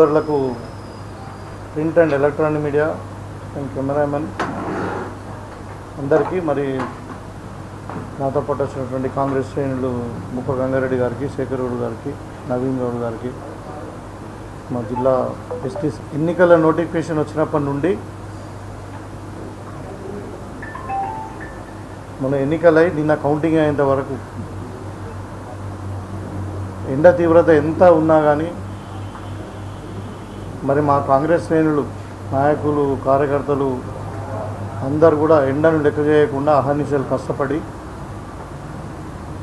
సోదరులకు print and electronic media and cameramen అందరికీ మరి నాతో పాటు వచ్చినటువంటి కాంగ్రెస్ శ్రేణులు ముప్ప గంగారెడ్డి గారికి శేఖర్ గౌడ్ గారికి నవీన్ గౌడ్ గారికి మా జిల్లా ఎస్టీ ఎన్నికల నోటిఫికేషన్ వచ్చినప్పటి నుండి మన ఎన్నికలై నిన్న కౌంటింగ్ అయ్యేంత వరకు ఎండ తీవ్రత ఎంత ఉన్నా కానీ మరి మా కాంగ్రెస్ శ్రేణులు నాయకులు కార్యకర్తలు అందరు కూడా ఎండను లెక్క చేయకుండా అహర్నిశలు కష్టపడి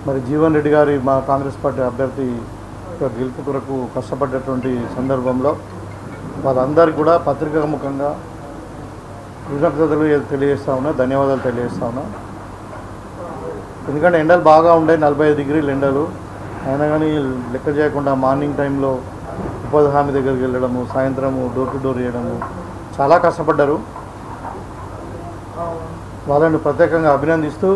మరి జీవన్ రెడ్డి గారి మా కాంగ్రెస్ పార్టీ అభ్యర్థి యొక్క గెలుపు కొరకు కష్టపడ్డటువంటి సందర్భంలో వాళ్ళందరికీ కూడా పత్రికా ముఖంగా కృతజ్ఞతలు తెలియజేస్తా ఉన్నా ధన్యవాదాలు తెలియజేస్తా ఉన్నా. ఎందుకంటే ఎండలు బాగా ఉండే నలభై ఐదు డిగ్రీలు ఎండలు. అయినా కానీ లెక్క చేయకుండా మార్నింగ్ టైంలో ఉపాధి హామీ దగ్గరికి వెళ్ళడము సాయంత్రము డోర్ టు డోర్ చేయడము చాలా కష్టపడ్డారు. వాళ్ళని ప్రత్యేకంగా అభినందిస్తూ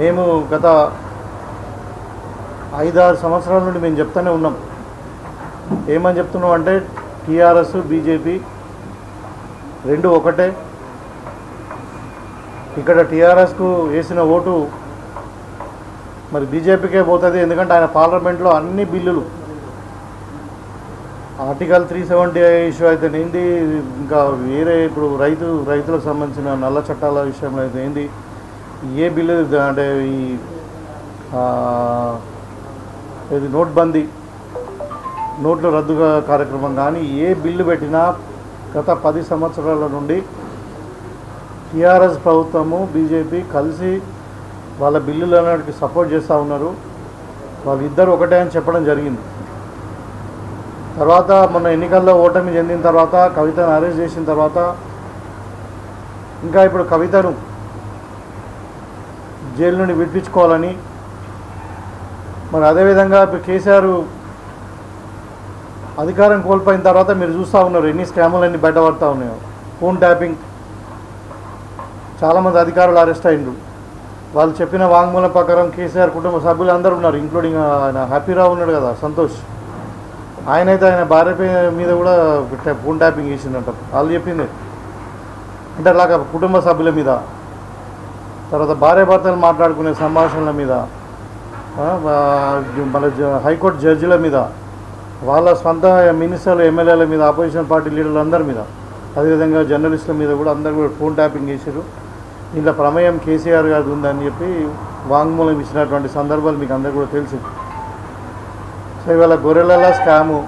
మేము గత ఐదారు సంవత్సరాల నుండి మేము చెప్తూనే ఉన్నాం. ఏమని చెప్తున్నాం అంటే టీఆర్ఎస్ బీజేపీ రెండు ఒకటే. ఇక్కడ టీఆర్ఎస్కు వేసిన ఓటు మరి బీజేపీకే పోతుంది ఎందుకంటే ఆయన పార్లమెంట్లో అన్ని బిల్లులు. ఆర్టికల్ త్రీ సెవెంటీ ఇష్యూ అయితే ఏంది ఇంకా వేరే ఇప్పుడు రైతు రైతులకు సంబంధించిన నల్ల చట్టాల విషయంలో అయితే ఏంది ఏ బిల్లు అంటే ఈ ఇది నోట్బందీ నోట్ల రద్దుగా కార్యక్రమం కానీ ఏ బిల్లు పెట్టినా గత పది సంవత్సరాల నుండి టీఆర్ఎస్ ప్రభుత్వము బీజేపీ కలిసి వాళ్ళ బిల్లులు అనేటికి సపోర్ట్ చేస్తూ ఉన్నారు. వాళ్ళిద్దరు ఒకటే అని చెప్పడం జరిగింది. తర్వాత మొన్న ఎన్నికల్లో ఓటమి చెందిన తర్వాత కవితను అరెస్ట్ చేసిన తర్వాత ఇంకా ఇప్పుడు కవితను జైలు నుండి విడిపించుకోవాలని మరి అదేవిధంగా ఇప్పుడు కేసీఆర్ అధికారం కోల్పోయిన తర్వాత మీరు చూస్తూ ఉన్నారు ఎన్ని స్కాములు అన్నీ బయటపడతా ఉన్నాయో. Phone tapping. చాలామంది అధికారులు అరెస్ట్ అయ్యారు వాళ్ళు చెప్పిన వాంగ్మూలం ప్రకారం కేసీఆర్ కుటుంబ సభ్యులు అందరూ ఉన్నారు ఇంక్లూడింగ్ ఆయన హ్యాపీరావు ఉన్నాడు కదా సంతోష్. ఆయన అయితే ఆయన భార్య మీద కూడా ఫోన్ ట్యాపింగ్ చేసిందంట వాళ్ళు చెప్పింది. అంటే అలాగ కుటుంబ సభ్యుల మీద తర్వాత భార్యాభర్తలు మాట్లాడుకునే సంభాషణల మీద మన జ- హైకోర్టు జడ్జిల మీద వాళ్ళ స్వంత మినిస్టర్లు ఎమ్మెల్యేల మీద ఆపోజిషన్ పార్టీ లీడర్లు అందరి మీద అదేవిధంగా జర్నలిస్టుల మీద కూడా అందరు కూడా ఫోన్ ట్యాపింగ్ చేశారు దీంట్లో ప్రమేయం కేసీఆర్ గారి ఉందని చెప్పి వాంగ్మూలం ఇచ్చినటువంటి సందర్భాలు మీకు అందరు కూడా తెలుసు. సో ఇవాళ గొర్రెలలో స్కాము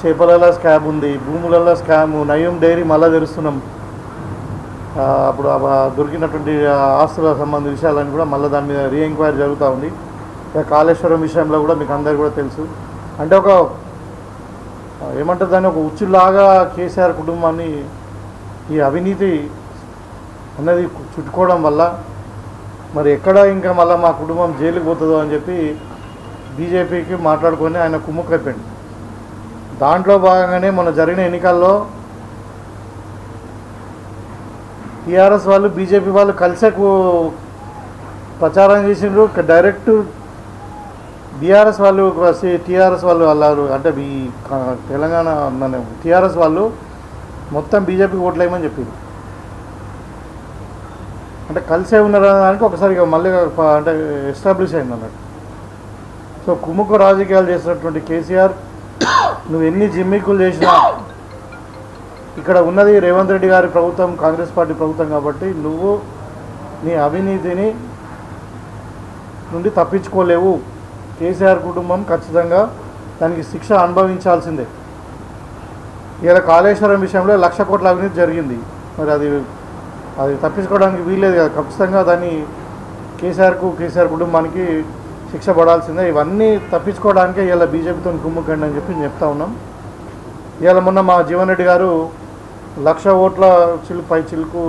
చేపలలో స్కామ్ ఉంది భూములలో స్కాము నయం డైరీ మళ్ళా తెరుస్తున్నాం. అప్పుడు దొరికినటువంటి ఆస్తుల సంబంధ విషయాలని కూడా మళ్ళీ దాని మీద రీ ఎంక్వైరీ జరుగుతూ ఉంది. కాళేశ్వరం విషయంలో కూడా మీకు అందరు కూడా తెలుసు. అంటే ఒక ఏమంటారు దాన్ని? ఒక ఉచ్చులాగా కేసీఆర్ కుటుంబాన్ని ఈ అవినీతి అన్నది చుట్టుకోవడం వల్ల మరి ఎక్కడ ఇంకా మళ్ళీ మా కుటుంబం జైలుకి పోతుందో అని చెప్పి బీజేపీకి మాట్లాడుకొని ఆయన కుమ్ముకైపోయింది దాంట్లో భాగంగానే మొన్న జరిగిన ఎన్నికల్లో టీఆర్ఎస్ వాళ్ళు బీజేపీ వాళ్ళు కలిసే ప్రచారం చేసిండ్రు. డైరెక్ట్ బీఆర్ఎస్ వాళ్ళు టీఆర్ఎస్ వాళ్ళు వాళ్ళు అంటే ఈ తెలంగాణ మన టీఆర్ఎస్ వాళ్ళు మొత్తం బీజేపీకి ఓట్లేయమని చెప్పింది అంటే కలిసే ఉన్నారు దానికి ఒకసారి ఇక మళ్ళీ అంటే ఎస్టాబ్లిష్ అయింది అన్నట్టు. సో కుముకు రాజకీయాలు చేసినటువంటి కేసీఆర్ నువ్వు ఎన్ని జిమ్మికులు చేసినా ఇక్కడ ఉన్నది రేవంత్ రెడ్డి గారి ప్రభుత్వం కాంగ్రెస్ పార్టీ ప్రభుత్వం కాబట్టి నువ్వు నీ అవినీతిని నుండి తప్పించుకోలేవు. కేసీఆర్ కుటుంబం ఖచ్చితంగా దానికి శిక్ష అనుభవించాల్సిందే. ఇలా కాళేశ్వరం విషయంలో లక్ష కోట్ల అవినీతి జరిగింది. మరి అది అది తప్పించుకోవడానికి వీల్లేదు కదా. ఖచ్చితంగా దాన్ని కేసీఆర్కు కేసీఆర్ కుటుంబానికి శిక్ష పడాల్సిందే. ఇవన్నీ తప్పించుకోవడానికే ఇలా బీజేపీతో కుమ్ముకండి అని చెప్పి చెప్తా ఉన్నాం. ఇవాళ మొన్న మా జీవన్ రెడ్డి గారు లక్ష ఓట్ల చిలుకు పై చిలుకు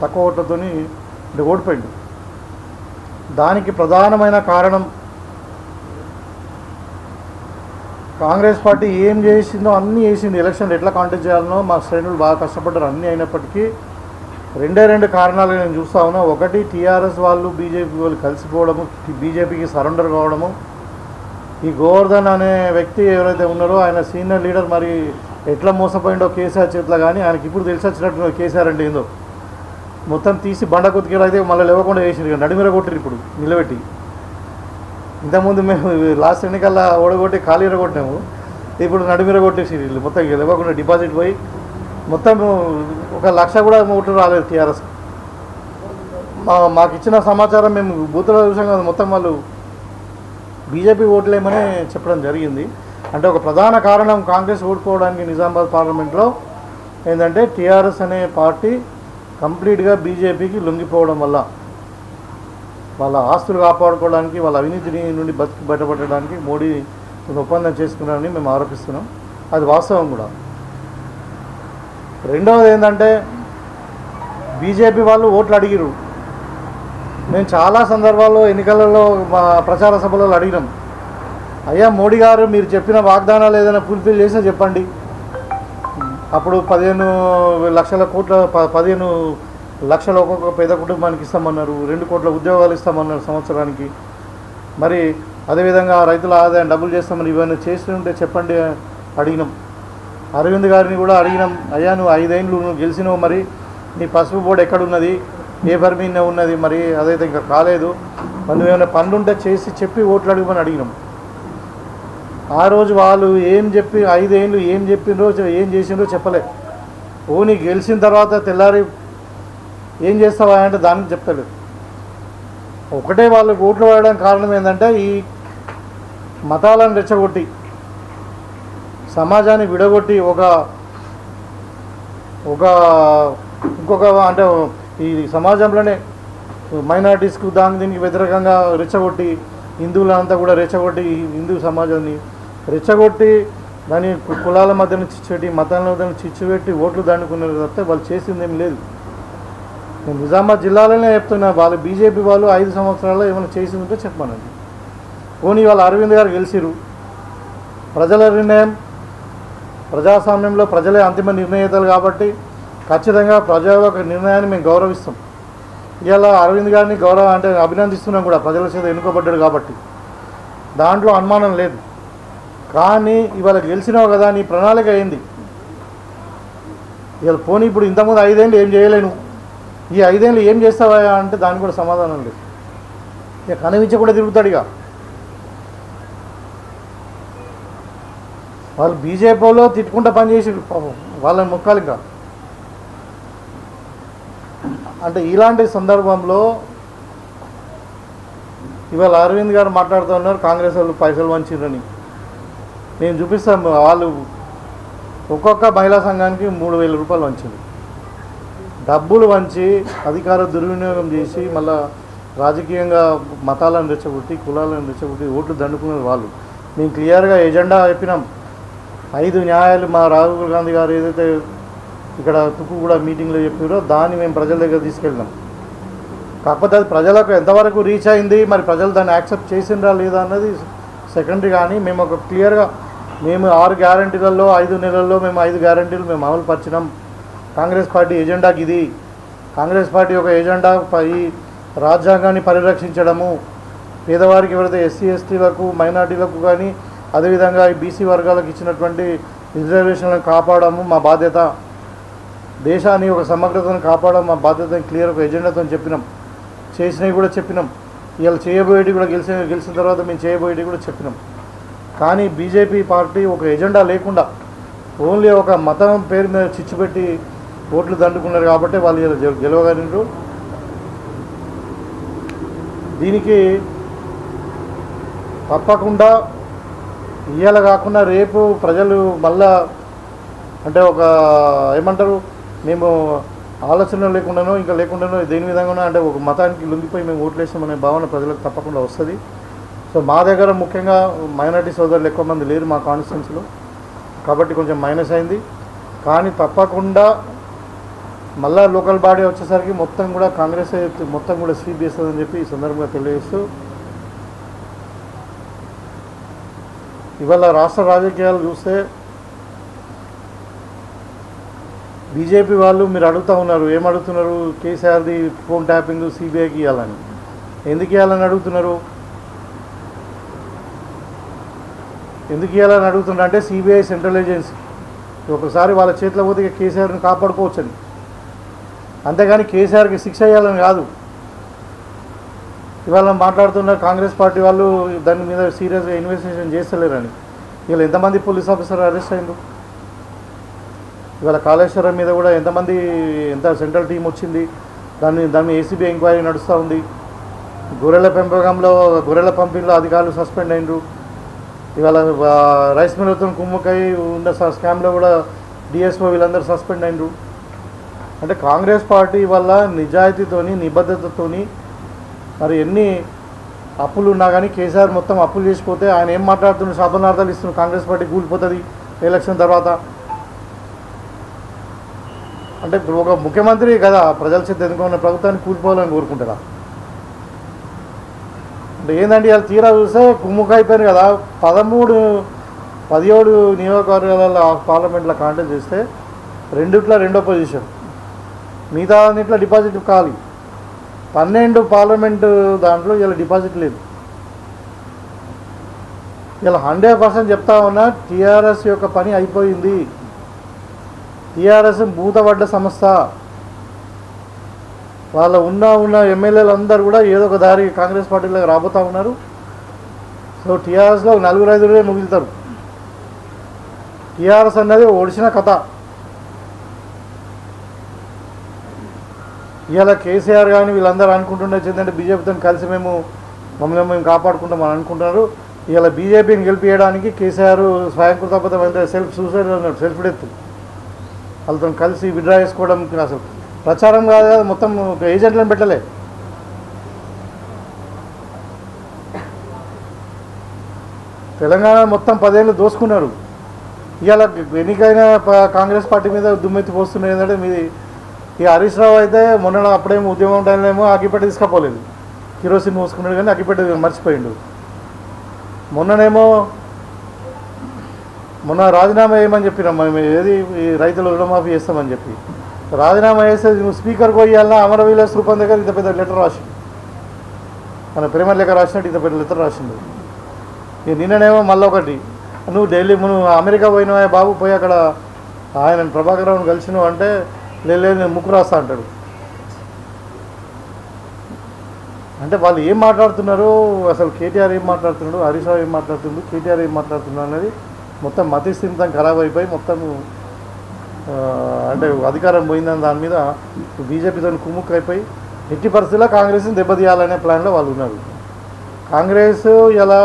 తక్కువ ఓట్లతోని ఓడిపోయింది దానికి ప్రధానమైన కారణం కాంగ్రెస్ పార్టీ ఏం చేసిందో అన్నీ చేసింది ఎలక్షన్ ఎట్లా కాంటెస్ట్ చేయాలనో మా శ్రేణులు బాగా కష్టపడ్డారు అన్నీ అయినప్పటికీ. రెండే రెండు కారణాలు నేను చూస్తా ఉన్నా. ఒకటి టీఆర్ఎస్ వాళ్ళు బీజేపీ వాళ్ళు కలిసిపోవడము బీజేపీకి సరెండర్ కావడము. ఈ గోవర్ధన్ అనే వ్యక్తి ఎవరైతే ఉన్నారో ఆయన సీనియర్ లీడర్ మరి ఎట్లా మోసపోయిండో కేసీఆర్ చేతిలో కానీ ఆయనకి ఇప్పుడు తెలిసి వచ్చినట్టు కేసీఆర్ అంటే ఏందో. మొత్తం తీసి బండ కొతికేలు అయితే మళ్ళీ లేవకుండా వేసింది నడిమిర కొట్టిరు ఇప్పుడు నిలబెట్టి. ఇంతకుముందు మేము లాస్ట్ ఎన్నికల్లో ఓడగొట్టి ఖాళీ కొట్టినాము ఇప్పుడు నడుమిర కొట్టేసి మొత్తం ఇక డిపాజిట్ పోయి మొత్తం ఒక లక్ష కూడా ఓట్లు రాలేదు టీఆర్ఎస్. మా మాకు ఇచ్చిన సమాచారం మేము బూతులో చూసాం కదా మొత్తం వాళ్ళు బీజేపీ ఓట్లేమని చెప్పడం జరిగింది. అంటే ఒక ప్రధాన కారణం కాంగ్రెస్ ఓడిపోవడానికి నిజామాబాద్ పార్లమెంట్లో ఏంటంటే టీఆర్ఎస్ అనే పార్టీ కంప్లీట్గా బీజేపీకి లొంగిపోవడం వల్ల. వాళ్ళ ఆస్తులు కాపాడుకోవడానికి వాళ్ళ అవినీతిని నుండి బతికి బయటపడడానికి మోడీ ఒప్పందం చేసుకున్నారని మేము ఆరోపిస్తున్నాం. అది వాస్తవం కూడా. రెండవది ఏంటంటే బీజేపీ వాళ్ళు ఓట్లు అడిగిరు మేము చాలా సందర్భాల్లో ఎన్నికలలో మా ప్రచార సభలలో అడిగినాం. అయ్యా మోడీ గారు మీరు చెప్పిన వాగ్దానాలు ఏదైనా ఫుల్ఫిల్ చేసినా చెప్పండి. అప్పుడు పదిహేను లక్షల కోట్ల పదిహేను లక్షల ఒక్కొక్క పేద కుటుంబానికి ఇస్తామన్నారు రెండు కోట్ల ఉద్యోగాలు ఇస్తామన్నారు సంవత్సరానికి. మరి అదేవిధంగా రైతుల ఆదాయం డబ్బులు చేస్తామని ఇవన్నీ చేసి ఉంటే చెప్పండి అడిగినాం. అరవింద్ గారిని కూడా అడిగినాం అయ్యా నువ్వు ఐదేళ్ళు నువ్వు గెలిచినావు మరి నీ పసుపు బోర్డు ఎక్కడున్నది ఏ మీద ఉన్నది మరి అదైతే ఇంకా కాలేదు. మనం నువ్వేమైనా పనులు ఉంటే చేసి చెప్పి ఓట్లు అడుగుమని అడిగినాం. ఆ రోజు వాళ్ళు ఏం చెప్పి ఐదేళ్ళు ఏం చెప్పిన రోజు ఏం చేసిండ్రో చెప్పలే. ఓని గెలిచిన తర్వాత తెల్లారి ఏం చేస్తావా అంటే దానికి చెప్తాడు ఒకటే వాళ్ళు ఓట్లు వాడడానికి కారణం ఏంటంటే ఈ మతాలను రెచ్చగొట్టి సమాజాన్ని విడగొట్టి ఒక ఒక ఇంకొక అంటే ఈ సమాజంలోనే మైనార్టీస్కు దాని దీనికి వ్యతిరేకంగా రెచ్చగొట్టి హిందువులంతా కూడా రెచ్చగొట్టి ఈ హిందూ సమాజాన్ని రెచ్చగొట్టి దాని కులాల మధ్యన చిచ్చుపెట్టి మతాల మధ్యన చిచ్చుపెట్టి ఓట్లు దండుకున్నారు తప్పితే వాళ్ళు చేసింది ఏం లేదు. నేను నిజామాబాద్ జిల్లాలోనే చెప్తున్నా వాళ్ళు బీజేపీ వాళ్ళు ఐదు సంవత్సరాల్లో ఏమైనా చేసి ఉంటే చెప్పమనండి. పోనీ వాళ్ళు అరవింద్ గారు గెలిచిరు ప్రజల నిర్ణయం ప్రజాస్వామ్యంలో ప్రజలే అంతిమ నిర్ణయతలు కాబట్టి ఖచ్చితంగా ప్రజల యొక్క నిర్ణయాన్ని మేము గౌరవిస్తాం. ఇవాళ అరవింద్ గారిని గౌరవ అంటే అభినందిస్తున్నాం కూడా ప్రజల చేత ఎన్నుకోబడ్డాడు కాబట్టి. దాంట్లో అనుమానం లేదు. కానీ ఇవాళ గెలిచినావు కదా నీ ప్రణాళిక అయింది ఇవాళ పోనీ ఇప్పుడు ఇంతకుముందు ఐదేళ్ళు ఏం చేయలేను. ఈ ఐదేళ్ళు ఏం చేస్తావా అంటే దానికి కూడా సమాధానం లేదు. ఇక కనిపించ కూడా తిరుగుతాడు ఇక. వాళ్ళు బీజేపీలో తిట్టుకుంటా పనిచేసి పాపం వాళ్ళని ముక్కాలి ఇంకా. అంటే ఇలాంటి సందర్భంలో ఇవాళ అరవింద్ గారు మాట్లాడుతూ ఉన్నారు కాంగ్రెస్ వాళ్ళు పైసలు వంచిరని నేను చూపిస్తాను వాళ్ళు ఒక్కొక్క మహిళా సంఘానికి మూడు వేల రూపాయలు వంచింది డబ్బులు వంచి అధికార దుర్వినియోగం చేసి మళ్ళా రాజకీయంగా మతాలను రెచ్చగొట్టి కులాలను రెచ్చగొట్టి ఓట్లు దండుకునేది వాళ్ళు. మేము క్లియర్గా ఎజెండా చెప్పినాం. ఐదు న్యాయాలు మా రాహుల్ గాంధీ గారు ఏదైతే ఇక్కడ తుక్కు కూడా మీటింగ్లో చెప్పారో దాన్ని మేము ప్రజల దగ్గర తీసుకెళ్ళినాం. కాకపోతే అది ప్రజలకు ఎంతవరకు రీచ్ అయింది మరి ప్రజలు దాన్ని యాక్సెప్ట్ చేసిండ్రా లేదా అన్నది సెకండరీ కానీ మేము ఒక క్లియర్గా మేము ఆరు గ్యారంటీలలో ఐదు నెలల్లో మేము ఐదు గ్యారంటీలు మేము అమలు పరిచినాం. కాంగ్రెస్ పార్టీ ఎజెండాకి ఇది కాంగ్రెస్ పార్టీ యొక్క ఎజెండా ఈ రాజ్యాంగాన్ని పరిరక్షించడము. పేదవారికి ఎవరైతే ఎస్సీ ఎస్టీలకు మైనార్టీలకు కానీ అదేవిధంగా ఈ బీసీ వర్గాలకు ఇచ్చినటువంటి రిజర్వేషన్లను కాపాడము మా బాధ్యత. దేశాన్ని ఒక సమగ్రతను కాపాడడం మా బాధ్యత క్లియర్ ఒక ఎజెండాతో చెప్పినాం. చేసినవి కూడా చెప్పినాం. ఇవాళ చేయబోయేటి కూడా గెలిచిన గెలిచిన తర్వాత మేము చేయబోయేటి కూడా చెప్పినాం. కానీ బీజేపీ పార్టీ ఒక ఎజెండా లేకుండా ఓన్లీ ఒక మతం పేరు మీద చిచ్చుపెట్టి ఓట్లు దండుకున్నారు కాబట్టి వాళ్ళు ఇలా దీనికి తప్పకుండా ఇవాళ కాకుండా రేపు ప్రజలు మళ్ళా అంటే ఒక ఏమంటారు మేము ఆలోచన లేకుండానో ఇంకా లేకుండానో దేని విధంగానో అంటే ఒక మతానికి లొంగిపోయి మేము ఓట్లేసామనే భావన ప్రజలకు తప్పకుండా వస్తుంది. సో మా దగ్గర ముఖ్యంగా మైనార్టీ సోదరులు ఎక్కువ మంది లేరు మా కాన్స్టిట్యున్సీలో. కాబట్టి కొంచెం మైనస్ అయింది. కానీ తప్పకుండా మళ్ళా లోకల్ బాడీ వచ్చేసరికి మొత్తం కూడా కాంగ్రెస్ మొత్తం కూడా స్వీప్ చేస్తుందని చెప్పి ఈ సందర్భంగా తెలియజేస్తూ ఇవాళ రాష్ట్ర రాజకీయాలు చూస్తే బీజేపీ వాళ్ళు మీరు అడుగుతూ ఉన్నారు ఏం అడుగుతున్నారు? కేసీఆర్ది ఫోన్ ట్యాపింగ్ సిబిఐకి ఇవ్వాలని. ఎందుకు ఇవ్వాలని అడుగుతున్నారు? ఎందుకు ఇవ్వాలని అడుగుతున్నారు? అంటే సిబిఐ సెంట్రల్ ఏజెన్సీ. ఒకసారి వాళ్ళ చేతిలో పోతే కేసీఆర్ని కాపాడుకోవచ్చండి అంతేగాని కేసీఆర్కి శిక్ష వేయాలని కాదు. ఇవాళ మాట్లాడుతున్న కాంగ్రెస్ పార్టీ వాళ్ళు దాని మీద సీరియస్గా ఇన్వెస్టిగేషన్ చేస్తలేరని. ఇవాళ ఎంతమంది పోలీస్ ఆఫీసర్ అరెస్ట్ అయిందో ఇవాళ కాళేశ్వరం మీద కూడా ఎంతమంది ఎంత సెంట్రల్ టీం వచ్చింది? దాన్ని దాని ఏసీబీ ఎంక్వైరీ నడుస్తూ ఉంది. గొర్రెల పెంపకంలో గొర్రెల పంపిణీలో అధికారులు సస్పెండ్ అయినరు ఇవాళ రైస్ మిల్లుతో కుమ్ముకై ఉన్న స్కామ్లో కూడా డిఎస్ఓ వీళ్ళందరూ సస్పెండ్ అయినరు అంటే కాంగ్రెస్ పార్టీ వల్ల నిజాయితీతోని నిబద్ధతతోని మరి ఎన్ని అప్పులు ఉన్నా కానీ కేసీఆర్ మొత్తం అప్పులు చేసిపోతే ఆయన ఏం మాట్లాడుతున్న శాపనార్థాలు ఇస్తున్న కాంగ్రెస్ పార్టీ కూలిపోతుంది ఎలక్షన్ తర్వాత. అంటే ఒక ముఖ్యమంత్రి కదా ప్రజల చేత ఎన్నుకున్న ప్రభుత్వాన్ని కూలిపోవాలని కోరుకుంటారా అంటే ఏంటంటే అది తీరా చూస్తే కుమ్ముఖ అయిపోయారు కదా. పదమూడు పదిహేడు నియోజకవర్గాల పార్లమెంట్లో కాంటెస్ట్ చేస్తే రెండిట్లో రెండో పొజిషన్. మిగతా అన్నింటిలో డిపాజిట్ ఖాళీ. పన్నెండు పార్లమెంటు దాంట్లో ఇలా డిపాజిట్ లేదు. ఇలా హండ్రెడ్ పర్సెంట్ చెప్తా ఉన్నా టీఆర్ఎస్ యొక్క పని అయిపోయింది. టీఆర్ఎస్ మూతపడ్డ సంస్థ. వాళ్ళ ఉన్న ఉన్న ఎమ్మెల్యేలు అందరూ కూడా ఏదో ఒక దారి కాంగ్రెస్ పార్టీలో రాబోతూ ఉన్నారు. సో టీఆర్ఎస్లో నలుగురు ఐదుగురే ముగిలుతారు. టీఆర్ఎస్ అన్నది ఒడిసిన కథ. ఇవాళ కేసీఆర్ కానీ వీళ్ళందరూ అనుకుంటుండొచ్చు ఏంటంటే బీజేపీతో కలిసి మేము మమ్మల్ని మేము కాపాడుకుంటామని అనుకుంటున్నారు. ఇవాళ బీజేపీని గెలిపించడానికి కేసీఆర్ స్వయం సెల్ఫ్ సూసైడ్ అన్నాడు సెల్ఫ్ డెత్ వాళ్ళతో కలిసి విడ్రా చేసుకోవడం అసలు ప్రచారం కాదు మొత్తం ఏజెంట్లను పెట్టలే. తెలంగాణ మొత్తం పదేళ్ళు దోసుకున్నారు. ఇవాళ ఎన్నికైన కాంగ్రెస్ పార్టీ మీద దుమ్మెత్తి పోస్తున్నారు ఏంటంటే మీది ఈ హరీష్ రావు అయితే మొన్న అప్పుడేమో ఉద్యమం టైంలో అగ్గిపెట్ట తీసుకపోలేదు. కిరోసిన్ మూసుకున్నాడు కానీ అగ్గిపెట్ట మర్చిపోయిండు. మొన్ననేమో మొన్న రాజీనామా చేయమని చెప్పినాం మేము ఏది ఈ రైతులు రుణమాఫీ చేస్తామని చెప్పి. రాజీనామా చేస్తే నువ్వు స్పీకర్కి పోయాలన్నా అమరవీలాస్ రూపం దగ్గర ఇంత పెద్ద లెటర్ రాసిండు. మన ప్రేమ లెక్క రాసినట్టు ఇంత పెద్ద లెటర్ రాసిండు. ఇక నిన్ననేమో మళ్ళీ ఒకటి నువ్వు ఢిల్లీ నువ్వు అమెరికా పోయినావా బాబు పోయి అక్కడ ఆయన ప్రభాకర్ రావుని కలిసినావు అంటే లేదు నేను ముక్కు రాస్తా అంటాడు. అంటే వాళ్ళు ఏం మాట్లాడుతున్నారు? అసలు కేటీఆర్ ఏం మాట్లాడుతున్నాడు? హరీష్ రావు ఏం మాట్లాడుతున్నాడు? కేటీఆర్ ఏం మాట్లాడుతున్నాడు అనేది మొత్తం మతిస్థిమితం ఖరాబ్ అయిపోయి మొత్తం అంటే అధికారం పోయిందని దాని మీద బీజేపీతో కుమ్ముక్ అయిపోయి ఎట్టి పరిస్థితుల్లో కాంగ్రెస్ని దెబ్బతీయాలనే ప్లాన్లో వాళ్ళు ఉన్నారు. కాంగ్రెస్ ఇలా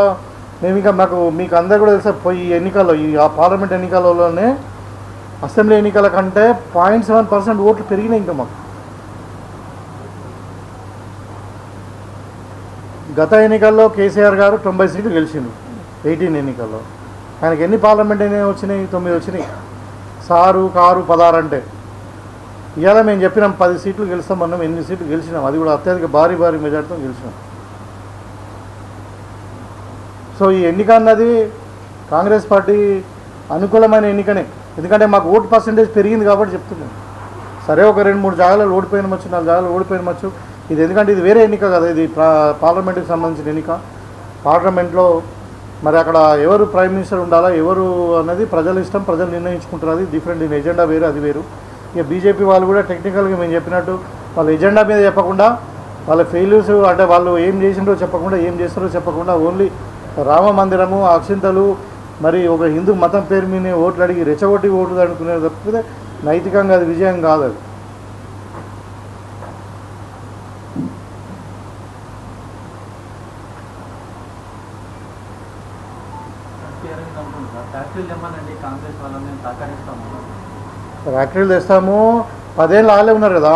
మేము ఇంకా మాకు మీకు అందరు కూడా తెలుసా పోయి ఈ ఎన్నికల్లో ఈ ఆ పార్లమెంట్ ఎన్నికలలోనే అసెంబ్లీ ఎన్నికల కంటే పాయింట్ సెవెన్ పర్సెంట్ ఓట్లు పెరిగినాయి ఇంకా మాకు. గత ఎన్నికల్లో కేసీఆర్ గారు తొంభై సీట్లు గెలిచిండు ఎయిటీన్ ఎన్నికల్లో. ఆయనకి ఎన్ని పార్లమెంట్ ఎన్ని వచ్చినాయి? తొమ్మిది వచ్చినాయి. సారు కారు పదహారు అంటే. ఇవాళ మేము చెప్పినాం పది సీట్లు గెలుస్తామన్నాం ఎనిమిది సీట్లు గెలిచినాం. అది కూడా అత్యధిక భారీ భారీ మెజార్టీతో గెలిచినాం. సో ఈ ఎన్నిక అన్నది కాంగ్రెస్ పార్టీ అనుకూలమైన ఎన్నికనే. ఎందుకంటే మాకు ఓటు పర్సంటేజ్ పెరిగింది కాబట్టి చెప్తున్నాను. సరే ఒక రెండు మూడు జాగాలు ఓడిపోయినవచ్చు నాలుగు జాగాలు ఓడిపోయినవచ్చు ఇది ఎందుకంటే ఇది వేరే ఎన్నిక కదా ఇది పార్లమెంట్కి సంబంధించిన ఎన్నిక. పార్లమెంట్లో మరి అక్కడ ఎవరు ప్రైమ్ మినిస్టర్ ఉండాలా ఎవరు అనేది ప్రజల ఇష్టం ప్రజలు నిర్ణయించుకుంటారు. అది డిఫరెంట్ దీని ఎజెండా వేరు అది వేరు. ఇక బీజేపీ వాళ్ళు కూడా టెక్నికల్గా మేము చెప్పినట్టు వాళ్ళ ఎజెండా మీద చెప్పకుండా వాళ్ళ ఫెయిల్యూర్స్ అంటే వాళ్ళు ఏం చేసిండ్రో చెప్పకుండా ఏం చేస్తారో చెప్పకుండా ఓన్లీ రామ మందిరము అక్షింతలు మరి ఒక హిందూ మతం పేరు మీద ఓట్లు అడిగి రెచ్చగొట్టి ఓట్లు అనుకునేది తప్పితే నైతికంగా అది విజయం కాదు అది. ఫ్యాక్టరీలు తెస్తాము పదేళ్ళు ఆలే ఉన్నారు కదా.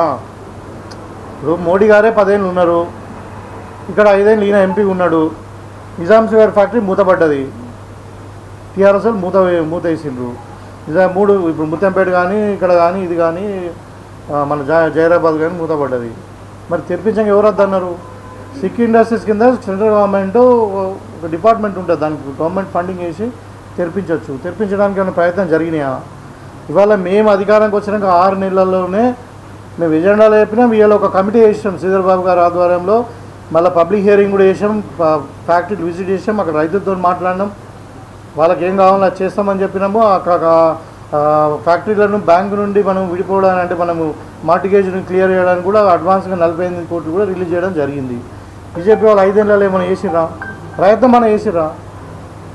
ఇప్పుడు మోడీ గారే పదేళ్ళు ఉన్నారు. ఇక్కడ ఐదేళ్ళు ఈయన ఎంపీ ఉన్నాడు. నిజాం గారి ఫ్యాక్టరీ మూతపడ్డది. టీఆర్ఎస్ఎల్ మూత మూత వేసిండ్రు. నిజాం మూడు ఇప్పుడు ముత్తంపేట కానీ ఇక్కడ కానీ ఇది కానీ మన జైరాబాద్ కానీ మూతపడ్డది మరి తెరిపించక ఎవరు వద్దన్నారు? సిక్ ఇండస్ట్రీస్ కింద సెంట్రల్ గవర్నమెంట్ ఒక డిపార్ట్మెంట్ ఉంటుంది. దానికి గవర్నమెంట్ ఫండింగ్ వేసి తెరిపించవచ్చు తెరిపించడానికి ఏమైనా ప్రయత్నం జరిగినాయా? ఇవాళ మేము అధికారానికి వచ్చినాక ఆరు నెలల్లోనే మేము ఎజెండాలు చెప్పినాం. ఇవాళ ఒక కమిటీ వేసాం శ్రీధర్ బాబు గారి ఆధ్వర్యంలో. మళ్ళీ పబ్లిక్ హియరింగ్ కూడా చేసాం ఫ్యాక్టరీ విజిట్ చేసాం అక్కడ రైతులతో మాట్లాడినాం. వాళ్ళకి ఏం కావాలో అది చేస్తామని చెప్పినాము ఆ ఫ్యాక్టరీలను బ్యాంకు నుండి మనం విడిపోవడానికి అంటే మనము మార్టిగేజ్ని క్లియర్ చేయడానికి కూడా అడ్వాన్స్గా నలభై ఎనిమిది కోట్లు కూడా రిలీజ్ చేయడం జరిగింది. బీజేపీ వాళ్ళు ఐదేళ్ళలో ఏమైనా వేసిరా ప్రయత్నం మనం వేసిరా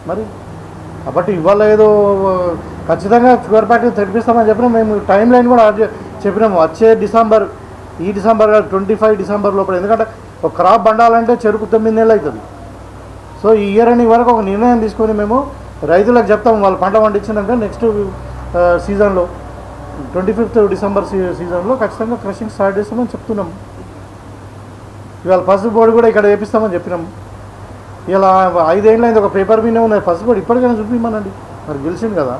మరి? కాబట్టి ఇవాళ ఏదో ఖచ్చితంగా షుగర్ ఫ్యాక్టరీ తెప్పిస్తామని చెప్పినా. మేము టైం లైన్ కూడా చెప్పినాము వచ్చే డిసెంబర్ ఈ డిసెంబర్ ట్వంటీ ఫైవ్ డిసెంబర్ లోపల. ఎందుకంటే ఒక క్రాప్ పండాలంటే చెరుకు తొమ్మిది నెలలు అవుతుంది. సో ఈ ఇయర్ అని వరకు ఒక నిర్ణయం తీసుకొని మేము రైతులకు చెప్తాము వాళ్ళు పంట పండించినాక నెక్స్ట్ సీజన్లో ట్వంటీ ఫిఫ్త్ డిసెంబర్ సీ సీజన్లో ఖచ్చితంగా క్రషింగ్ స్టార్ట్ చేస్తామని చెప్తున్నాం. ఇవాళ పసుపు బోర్డు కూడా ఇక్కడ వేపిస్తామని చెప్పినాం. ఇలా ఐదేళ్ళైంది ఒక పేపర్ మీనే ఉన్నాయి. పసుపు బోర్డు ఇప్పటికైనా చూపిమనండి మరి గెలిచింది కదా.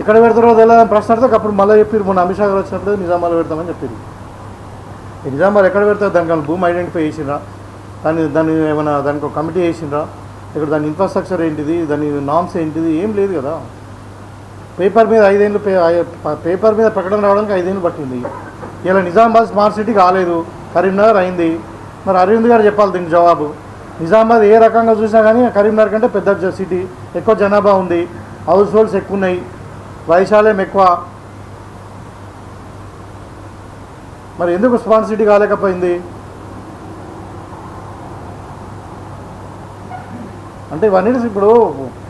ఎక్కడ పెడతారో తెలియదు ప్రశ్న అడితే అప్పుడు మళ్ళీ చెప్పారు మొన్న అమిత్ షా గారు వచ్చినప్పుడు పెడతామని చెప్పారు నిజామాలు ఎక్కడ పెడతారు? దానికి భూమి ఐడెంటిఫై చేసిండ్రా? దాన్ని దాన్ని ఏమైనా దానికి ఒక కమిటీ చేసిండ్రా? ఇక్కడ దాని ఇన్ఫ్రాస్ట్రక్చర్ ఏంటిది దాని నామ్స్ ఏంటిది ఏం లేదు కదా. పేపర్ మీద ఐదేళ్ళు పేపర్ మీద ప్రకటన రావడానికి ఐదేళ్ళు పట్టింది. ఇలా నిజామాబాద్ స్మార్ట్ సిటీ కాలేదు కరీంనగర్ అయింది. మరి అరవింద్ గారు చెప్పాలి దీనికి జవాబు. నిజామాబాద్ ఏ రకంగా చూసినా కానీ కరీంనగర్ కంటే పెద్ద సిటీ ఎక్కువ జనాభా ఉంది. హౌస్ హోల్డ్స్ ఎక్కువ ఉన్నాయి వైశాల్యం ఎక్కువ. మరి ఎందుకు స్మార్ట్ సిటీ కాలేకపోయింది? అంటే ఇవన్నీ ఇప్పుడు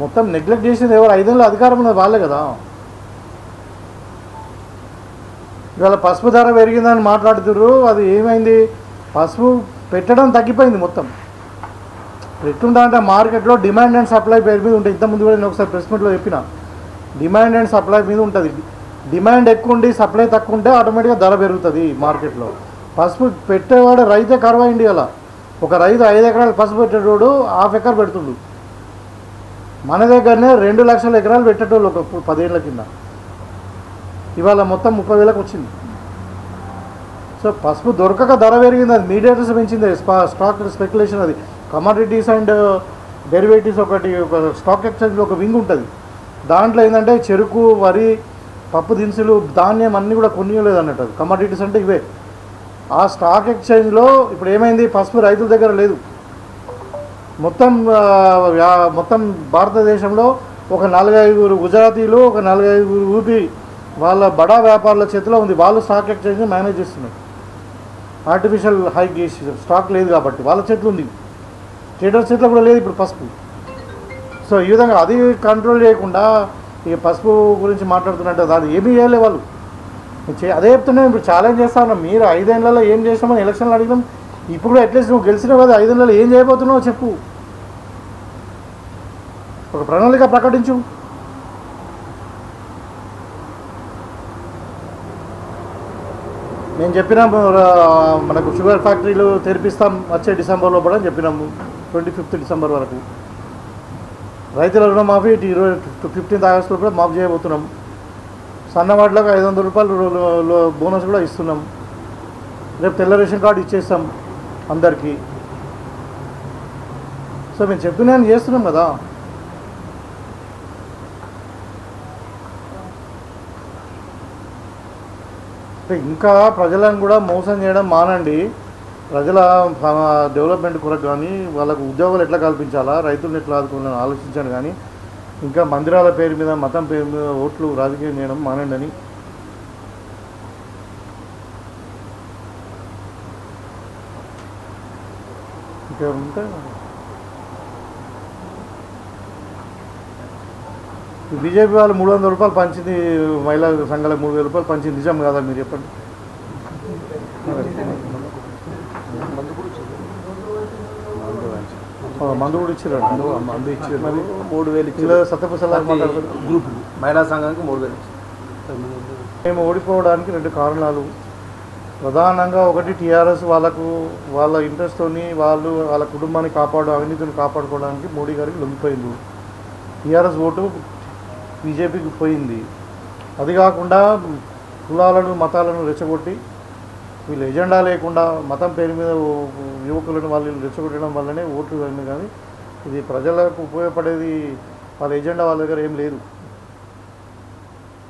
మొత్తం నెగ్లెక్ట్ చేసింది ఎవరు? ఐదేళ్ళు అధికారం ఉన్నది వాళ్ళే కదా. ఇవాళ పసుపు ధర పెరిగిందని మాట్లాడుతుర్రు అది ఏమైంది? పసుపు పెట్టడం తగ్గిపోయింది మొత్తం. ఎట్లుంటా అంటే మార్కెట్లో డిమాండ్ అండ్ సప్లై పేరు మీద ఉంటుంది ఇంతకుముందు కూడా నేను ఒకసారి ప్రెస్ మీట్లో చెప్పిన డిమాండ్ అండ్ సప్లై మీద ఉంటుంది. డిమాండ్ ఎక్కువ ఉండి సప్లై తక్కువ ఉంటే ఆటోమేటిక్గా ధర పెరుగుతుంది మార్కెట్లో. పసుపు పెట్టేవాడు రైతే కరువు అయింది అలా ఒక రైతు ఐదు ఎకరాలు పసుపు పెట్టేటోడు హాఫ్ ఎకర్ పెడుతుండు. మన దగ్గరనే రెండు లక్షల ఎకరాలు పెట్టేటోళ్ళు ఒక పు- పదేళ్ళ కింద. ఇవాళ మొత్తం ముప్పై వేలకు వచ్చింది. సో పసుపు దొరకక ధర పెరిగింది అది మీడియేటర్స్ పెంచింది స్పా- స్టాక్ స్పెక్యులేషన్ అది. కమాడిటీస్ అండ్ డెరివేటివ్స్ ఒకటి ఒక స్టాక్ ఎక్స్చేంజ్లో ఒక వింగ్ ఉంటుంది. దాంట్లో ఏంటంటే చెరుకు వరి పప్పు దినుసులు ధాన్యం అన్నీ కూడా కొనియలేదు అన్నట్టు కమోడిటీస్ కమాడిటీస్ అంటే ఇవే. ఆ స్టాక్ ఎక్స్చేంజ్లో ఇప్పుడు ఏమైంది? పసుపు రైతుల దగ్గర లేదు. మొత్తం వ్యా- మొత్తం భారతదేశంలో ఒక నలుగైదుగురు గుజరాతీలు ఒక నలుగైదుగురు ఊపి వాళ్ళ బడా వ్యాపారుల చేతిలో ఉంది. వాళ్ళు స్టాక్ ఎక్స్చేంజ్ మేనేజ్ చేస్తున్నారు. ఆర్టిఫిషియల్ హైక్ చేసి స్టాక్ లేదు కాబట్టి వాళ్ళ చేతిలో ఉంది. ట్రేడర్ చేతిలో కూడా లేదు ఇప్పుడు పసుపు. సో ఈ విధంగా అది కంట్రోల్ చేయకుండా ఇక పసుపు గురించి మాట్లాడుతున్నట్టు అది ఏమీ చేయలే వాళ్ళు. చే- అదే చెప్తున్నాం ఇప్పుడు ఛాలెంజ్ చేస్తా ఉన్నాం. మీరు ఐదేళ్ళలో ఏం చేసినామని ఎలక్షన్లు అడిగినాం. ఇప్పుడు అట్లీస్ట్ నువ్వు గెలిచినావు కదా. ఐదేళ్ళలో ఏం చేయబోతున్నావు చెప్పు. ఒక ప్రణాళిక ప్రకటించు. నేను చెప్పినాము మనకు షుగర్ ఫ్యాక్టరీలు తెరిపిస్తాం వచ్చే డిసెంబర్లో కూడా చెప్పినాము ట్వంటీ ఫిఫ్త్ డిసెంబర్ వరకు. రైతుల రుణమాఫీ ఇటు ఇరవై ఫిఫ్టీన్త్ ఆగస్టులో కూడా మాఫ్ చేయబోతున్నాం. సన్నవాట్లకు ఐదు వందల రూపాయలు బోనస్ కూడా ఇస్తున్నాం. రేపు తెల్ల రేషన్ కార్డు ఇచ్చేస్తాం అందరికీ. సో మేము చెప్పిన చేస్తున్నాం కదా. అంటే ఇంకా ప్రజలను కూడా మోసం చేయడం మానండి. ప్రజల డెవలప్మెంట్ కొరకు కానీ వాళ్ళకు ఉద్యోగాలు ఎట్లా కల్పించాలా రైతులను ఎట్లా ఆదుకోవాలని ఆలోచించాను కానీ ఇంకా మందిరాల పేరు మీద మతం పేరు మీద ఓట్లు రాజకీయం చేయడం మానండి అని ఇంకా బీజేపీ వాళ్ళు మూడు వందల రూపాయలు పంచింది మహిళా సంఘాలకు మూడు వేల రూపాయలు పంచింది. నిజం కదా మీరు చెప్పండి? మందు కూడా ఇచ్చారు మందు ఇచ్చారు. మరి మూడు వేలు ఇచ్చారు. సత్యప్రసాద్ గ్రూప్ మహిళా సంఘానికి మూడు వేలు ఇచ్చారు. మేము ఓడిపోవడానికి రెండు కారణాలు. ప్రధానంగా ఒకటి టీఆర్ఎస్ వాళ్ళకు వాళ్ళ ఇంట్రెస్ట్తోని వాళ్ళు వాళ్ళ కుటుంబాన్ని కాపాడు అవినీతిని కాపాడుకోవడానికి మోడీ గారికి లొంగిపోయింది టీఆర్ఎస్ ఓటు బీజేపీకి పోయింది. అది కాకుండా కులాలను మతాలను రెచ్చగొట్టి వీళ్ళు ఎజెండా లేకుండా మతం పేరు మీద యువకులను వాళ్ళు రెచ్చగొట్టడం వల్లనే ఓట్లు కానీ ఇది ప్రజలకు ఉపయోగపడేది వాళ్ళ ఎజెండా వాళ్ళ దగ్గర ఏం లేదు.